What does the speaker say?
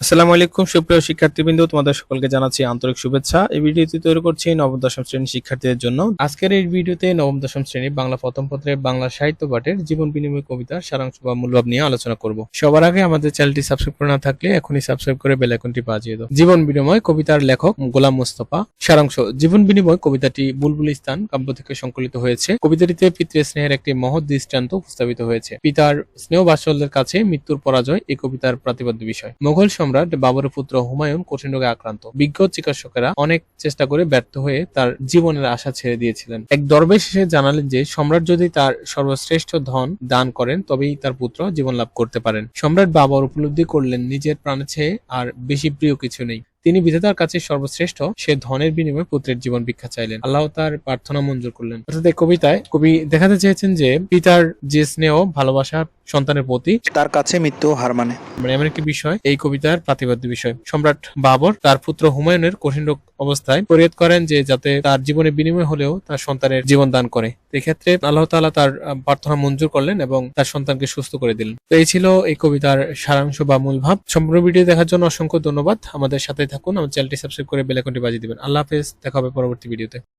আসসালামু আলাইকুম, সুপ্রিয় শিক্ষার্থীবৃন্দ। তোমাদের সকলকে জানাচ্ছি আন্তরিক শুভেচ্ছা। এই ভিডিওটি তৈরি করছি নবম দশম শ্রেণির শিক্ষার্থীদের জন্য। আজকের এই ভিডিওতে নবম দশম শ্রেণি বাংলা প্রথম পত্রে বাংলা সাহিত্য পাঠের জীবন বিনিময় কবিতার সারাংশ বা মূলভাব নিয়ে আলোচনা করব। সবার আগে আমাদের চ্যানেলটি সাবস্ক্রাইব করে না থাকলে এখনই সাবস্ক্রাইব করে বেল আইকনটি বাজিয়ে দাও। জীবন বিনিময় কবিতার লেখক গোলাম মোস্তফা। সারাংশ, জীবন বিনিময় কবিতাটি বুলবুল স্থান কাব্য থেকে সংকলিত হয়েছে। কবিতাটিতে পিতৃ স্নেহের একটি মহৎ দৃষ্টান্ত উপস্থাপিত হয়েছে। পিতার স্নেহ বাৎসল্যের কাছে মৃত্যুর পরাজয় এই কবিতার প্রতিপাদ্য বিষয়। মোগল সম্রাট বাবরের পুত্র হুমায়ুন কঠিন রোগে আক্রান্ত। বিজ্ঞ চিকিৎসকেরা অনেক চেষ্টা করে ব্যর্থ হয়ে তার জীবনের আশা ছেড়ে দিয়েছিলেন। এক দরবেশ এসে জানালেন যে, সম্রাট যদি তার সর্বশ্রেষ্ঠ ধন দান করেন, তবেই তার পুত্র জীবন লাভ করতে পারেন। সম্রাট বাবর উপলব্ধি করলেন, নিজের প্রাণে চেয়ে আর বেশি প্রিয় কিছু নেই। তিনি বিধাতার কাছে সর্বশ্রেষ্ঠ সে ধনের বিনিময়ে পুত্রের জীবন ভিক্ষা চাইলেন। আল্লাহ তার প্রার্থনা মঞ্জুর করলেন। অর্থাৎ কবিতায় কবি দেখাতে চেয়েছেন যে পিতার যে স্নেহ ভালোবাসা সন্তানের প্রতি তার কাছে মৃত্যু হার মানে। মানে এমন একটি বিষয় এই কবিতার প্রাতিবাদ্য বিষয়। সম্রাট বাবর তার পুত্র হুমায়ুনের কঠিন রোগ অবস্থায় ফরিয়াদ করেন যে যাতে তার জীবনের বিনিময় হলেও তার সন্তানের জীবন দান করে। এক্ষেত্রে আল্লাহ তালা তার প্রার্থনা মঞ্জুর করলেন এবং তার সন্তানকে সুস্থ করে দিলেন। তো এই ছিল এই কবিতার সারাংশ বা মূল ভাব। সম্পূর্ণ ভিডিও দেখার জন্য অসংখ্য ধন্যবাদ। আমাদের সাথে থাকুন। আমার চ্যানেলটি সাবস্ক্রাইব করে বেলাকনটি বাজিয়ে দিবেন। আল্লাহ হাফেজ। দেখা হবে পরবর্তী ভিডিওতে।